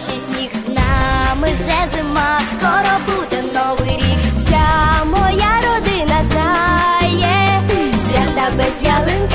перший сніг з нами вже зима, скоро буде новий рік. Вся моя родина знає, свята без ялин.